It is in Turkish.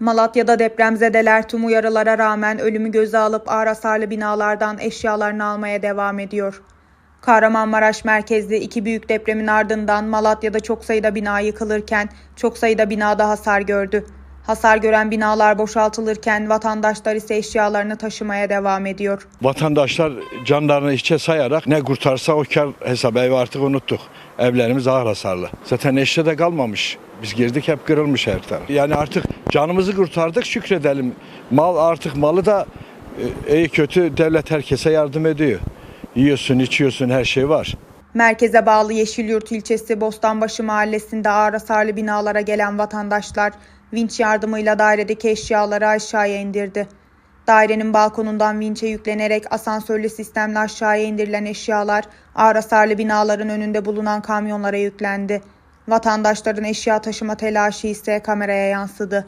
Malatya'da depremzedeler tüm uyarılara rağmen ölümü göze alıp ağır hasarlı binalardan eşyalarını almaya devam ediyor. Kahramanmaraş merkezli iki büyük depremin ardından Malatya'da çok sayıda bina yıkılırken çok sayıda binada hasar gördü. Hasar gören binalar boşaltılırken vatandaşlar ise eşyalarını taşımaya devam ediyor. Vatandaşlar canlarını hiçe sayarak ne kurtarsa o kar hesabı evi artık unuttuk. Evlerimiz ağır hasarlı. Zaten eşya da kalmamış. Biz girdik hep kırılmış her taraf. Yani artık canımızı kurtardık şükredelim. Mal artık malı da e, iyi kötü devlet herkese yardım ediyor. Yiyorsun içiyorsun her şey var. Merkeze bağlı Yeşilyurt ilçesi Bostanbaşı mahallesinde ağır hasarlı binalara gelen vatandaşlar vinç yardımıyla dairedeki eşyaları aşağıya indirdi. Dairenin balkonundan vinçe yüklenerek asansörlü sistemle aşağıya indirilen eşyalar ağır hasarlı binaların önünde bulunan kamyonlara yüklendi. Vatandaşların eşya taşıma telaşı ise kameraya yansıdı.